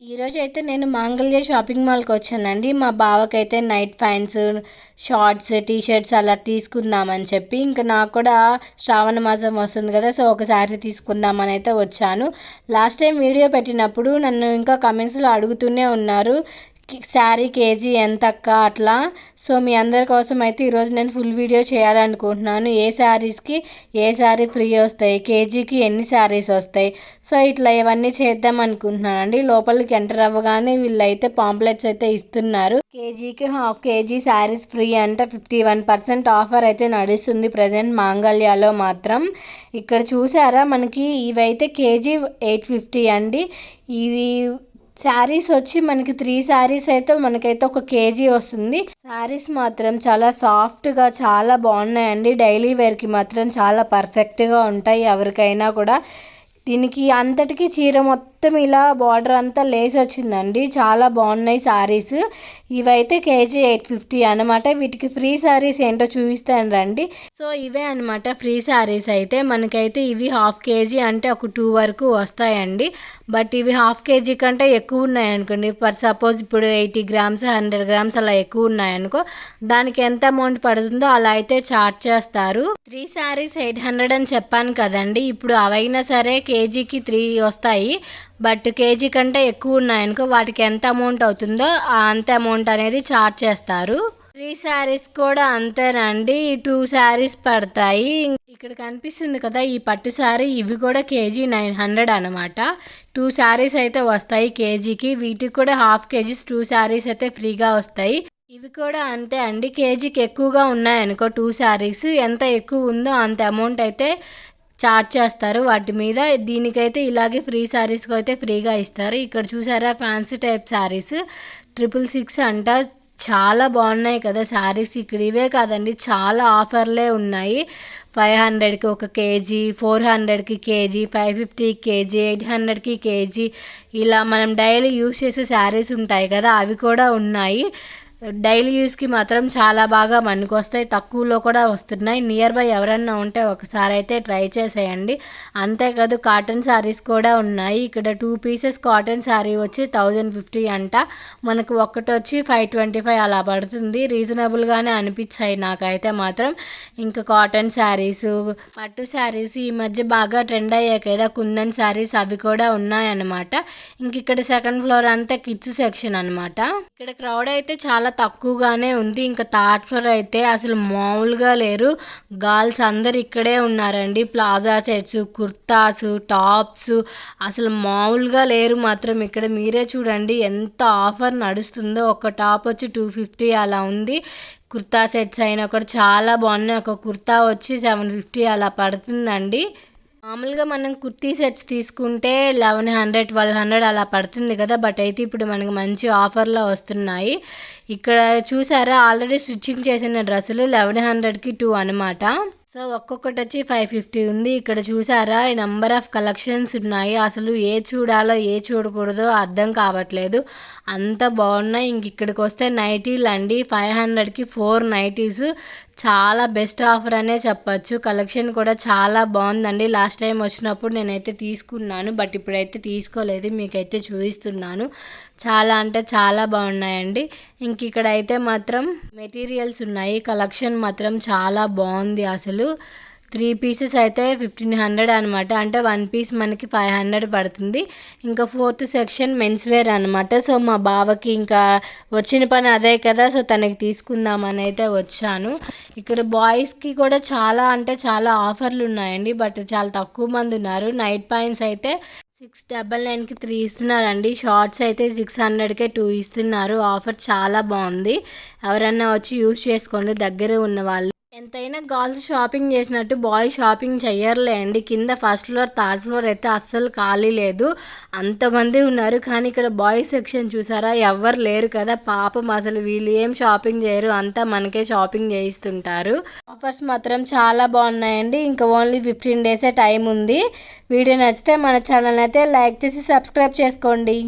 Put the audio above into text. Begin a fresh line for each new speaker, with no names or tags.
ఈరోజు అయితే నేను మాంగళ్య షాపింగ్ మాల్కి వచ్చానండి. మా బావకైతే night pants shorts T shirts అలా తీసుకుందామని చెప్పి ఇంకా నాకు కూడా శ్రావణ మాసం వస్తుంది కదా సో ఒకసారి తీసుకుందామని అయితే వచ్చాను. లాస్ట్ టైం వీడియో పెట్టినప్పుడు నన్ను ఇంకా కమెంట్స్లో అడుగుతూనే ఉన్నారు. శారీ కేజీ ఎంత అక్క అట్లా? సో మీ అందరి కోసం అయితే ఈరోజు నేను ఫుల్ వీడియో చేయాలనుకుంటున్నాను. ఏ శారీస్కి ఏ శారీ ఫ్రీ వస్తాయి? కేజీకి ఎన్ని శారీస్ వస్తాయి? సో ఇట్లా ఇవన్నీ చేద్దాం అనుకుంటున్నాను అండి లోపలికి ఎంటర్ అవ్వగానే వీళ్ళైతే పాంప్లెట్స్ అయితే ఇస్తున్నారు. కేజీకి హాఫ్ కేజీ శారీస్ ఫ్రీ అంటే ఫిఫ్టీ వన్ పర్సెంట్ ఆఫర్ అయితే నడుస్తుంది ప్రజెంట్ మాంగళ్యాలో మాత్రం. ఇక్కడ చూసారా? మనకి ఇవైతే కేజీ ఎయిట్ ఫిఫ్టీ అండి. ఇవి శారీస్ వచ్చి మనకి త్రీ శారీస్ అయితే మనకైతే ఒక కేజీ వస్తుంది. శారీస్ మాత్రం చాలా సాఫ్ట్గా చాలా బాగున్నాయండి. డైలీ వేర్కి మాత్రం చాలా పర్ఫెక్ట్గా ఉంటాయి ఎవరికైనా కూడా. దీనికి అంతటికి చీర మొత్తం మొత్తం ఇలా బార్డర్ అంతా లేస్ వచ్చిందండి. చాలా బాగున్నాయి శారీస్ ఇవైతే కేజీ ఎయిట్ ఫిఫ్టీ అనమాట వీటికి ఫ్రీ శారీస్ ఏంటో చూపిస్తాను రండి. సో ఇవే అనమాట ఫ్రీ శారీస్ అయితే. మనకైతే ఇవి హాఫ్ కేజీ అంటే ఒక టూ వరకు వస్తాయండి. బట్ ఇవి హాఫ్ కేజీ కంటే ఎక్కువ ఉన్నాయి అనుకోండి. ఫర్ సపోజ్ ఇప్పుడు ఎయిటీ గ్రామ్స్ హండ్రెడ్ గ్రామ్స్ అలా ఎక్కువ ఉన్నాయనుకో దానికి ఎంత అమౌంట్ పడుతుందో అలా అయితే చార్జ్ చేస్తారు. త్రీ శారీస్ ఎయిట్ హండ్రెడ్ అని చెప్పాను కదండి. ఇప్పుడు అవైనా సరే కేజీకి త్రీ వస్తాయి. బట్ కేజీ కంటే ఎక్కువ ఉన్నాయనుకో వాటికి ఎంత అమౌంట్ అవుతుందో అంత అమౌంట్ అనేది చార్జ్ చేస్తారు. త్రీ శారీస్ కూడా అంతేనండి. టూ శారీస్ పడతాయి. ఇక్కడ కనిపిస్తుంది కదా ఈ పట్టు శారీ ఇవి కూడా కేజీ నైన్ హండ్రెడ్ అనమాట టూ శారీస్ అయితే వస్తాయి కేజీకి. వీటికి కూడా హాఫ్ కేజీస్ టూ శారీస్ అయితే ఫ్రీగా వస్తాయి. ఇవి కూడా అంతే అండి. కేజీకి ఎక్కువగా ఉన్నాయనుకో టూ శారీస్ ఎంత ఎక్కువ ఉందో అంత అమౌంట్ అయితే చార్జ్ చేస్తారు. వాటి మీద దీనికైతే ఇలాగే ఫ్రీ శారీస్కి అయితే ఫ్రీగా ఇస్తారు. ఇక్కడ చూసారా fancy type sarees. Triple six అంట. చాలా బాగున్నాయి కదా శారీస్. ఇక్కడ ఇవే కాదండి చాలా ఆఫర్లే ఉన్నాయి. ఫైవ్ హండ్రెడ్కి ఒక కేజీ ఫోర్ హండ్రెడ్కి KG five fifty KG eight హండ్రెడ్కి కేజీ. ఇలా మనం డైలీ యూస్ చేసే శారీస్ ఉంటాయి కదా అవి కూడా ఉన్నాయి. డైలీ యూస్కి మాత్రం చాలా బాగా మనకు వస్తాయి తక్కువలో కూడా వస్తున్నాయి. నియర్ బై ఎవరన్నా ఉంటే ఒకసారి అయితే ట్రై చేసేయండి. అంతేకాదు కాటన్ శారీస్ కూడా ఉన్నాయి. ఇక్కడ టూ పీసెస్ కాటన్ శారీ వచ్చి థౌజండ్ ఫిఫ్టీ అంట. మనకు ఒక్కటి వచ్చి ఫైవ్ ట్వంటీ ఫైవ్ అలా పడుతుంది. రీజనబుల్గానే అనిపించాయి నాకైతే మాత్రం. ఇంకా కాటన్ శారీస్ పట్టు శారీస్ ఈ మధ్య బాగా ట్రెండ్ అయ్యాయి కదా. కుందన్ శారీస్ అవి కూడా ఉన్నాయన్నమాట. ఇంక ఇక్కడ సెకండ్ ఫ్లోర్ అంతా కిడ్స్ సెక్షన్ అనమాట ఇక్కడ క్రౌడ్ అయితే చాలా చాలా తక్కువగానే ఉంది. ఇంకా థర్డ్ ఫ్లోర్ అయితే అసలు మామూలుగా లేరు. గర్ల్స్ అందరు ఇక్కడే ఉన్నారండి. Palazzo sets kurtas tops. అసలు మామూలుగా లేరు మాత్రం ఇక్కడ. మీరే చూడండి ఎంత ఆఫర్ నడుస్తుందో. ఒక టాప్ వచ్చి టూ ఫిఫ్టీ అలా ఉంది. కుర్తా సెట్స్ అయినా కూడా చాలా బాగున్నాయి. ఒక కుర్తా వచ్చి సెవెన్ ఫిఫ్టీ అలా పడుతుందండి. మామూలుగా మనం కుర్తీ సెట్స్ తీసుకుంటే లెవెన్ హండ్రెడ్ ట్వెల్వ్ హండ్రెడ్ అలా పడుతుంది కదా. బట్ అయితే ఇప్పుడు మనకు మంచి ఆఫర్లో వస్తున్నాయి. ఇక్కడ చూసారా? ఆల్రెడీ స్టిచ్చింగ్ చేసిన డ్రెస్సులు లెవెన్ హండ్రెడ్కి టూ అనమాట సో ఒక్కొక్కటి వచ్చి ఫైవ్ ఫిఫ్టీ ఉంది. ఇక్కడ చూసారా? ఈ నెంబర్ ఆఫ్ కలెక్షన్స్ ఉన్నాయి. అసలు ఏ చూడాలో ఏ చూడకూడదో అర్థం కావట్లేదు. అంత బాగున్నాయి. ఇంక ఇక్కడికి వస్తే నైటీలు అండి ఫైవ్ హండ్రెడ్కి ఫోర్ నైటీస్. చాలా బెస్ట్ ఆఫర్ అనే చెప్పచ్చు. కలెక్షన్ కూడా చాలా బాగుందండి. లాస్ట్ టైం వచ్చినప్పుడు నేనైతే తీసుకున్నాను. బట్ ఇప్పుడైతే తీసుకోలేదు. మీకైతే చూపిస్తున్నాను. చాలా అంటే చాలా బాగున్నాయండి. ఇంక ఇక్కడ అయితే మాత్రం మెటీరియల్స్ ఉన్నాయి. కలెక్షన్ మాత్రం చాలా బాగుంది అసలు. త్రీ పీసెస్ అయితే ఫిఫ్టీన్ హండ్రెడ్ అనమాట అంటే వన్ పీస్ మనకి ఫైవ్ హండ్రెడ్ పడుతుంది. ఇంకా ఫోర్త్ సెక్షన్ మెన్స్ వేర్ అనమాట సో మా బావకి ఇంకా వచ్చిన పని అదే కదా. సో తనకి తీసుకుందామని అయితే వచ్చాను. ఇక్కడ బాయ్స్కి కూడా చాలా అంటే చాలా ఆఫర్లు ఉన్నాయండి. బట్ చాలా తక్కువ మంది ఉన్నారు. నైట్ పాయింట్స్ అయితే సిక్స్ డబల్ నైన్కి త్రీ ఇస్తున్నారండి. షార్ట్స్ అయితే సిక్స్ హండ్రెడ్కే టూ ఇస్తున్నారు. ఆఫర్ చాలా బాగుంది. ఎవరన్నా వచ్చి యూజ్ చేసుకోండి. దగ్గర ఉన్న వాళ్ళు ఎంతైనా గర్ల్స్ షాపింగ్ చేసినట్టు బాయ్ షాపింగ్ చెయ్యర్లే అండి. కింద ఫస్ట్ ఫ్లోర్ థర్డ్ ఫ్లోర్ అయితే అస్సలు ఖాళీ లేదు. అంతమంది ఉన్నారు కానీ ఇక్కడ బాయ్ సెక్షన్ చూసారా? ఎవ్వరు లేరు కదా. పాపం అసలు వీళ్ళు ఏం షాపింగ్ చేయరు. అంతా మనకే షాపింగ్ చేయిస్తుంటారు. ఆఫర్స్ మాత్రం చాలా బాగున్నాయండి. ఇంకా ఓన్లీ ఫిఫ్టీన్ డేసే టైం ఉంది. వీడియో నచ్చితే మన ఛానల్ అయితే లైక్ చేసి సబ్స్క్రైబ్ చేసుకోండి.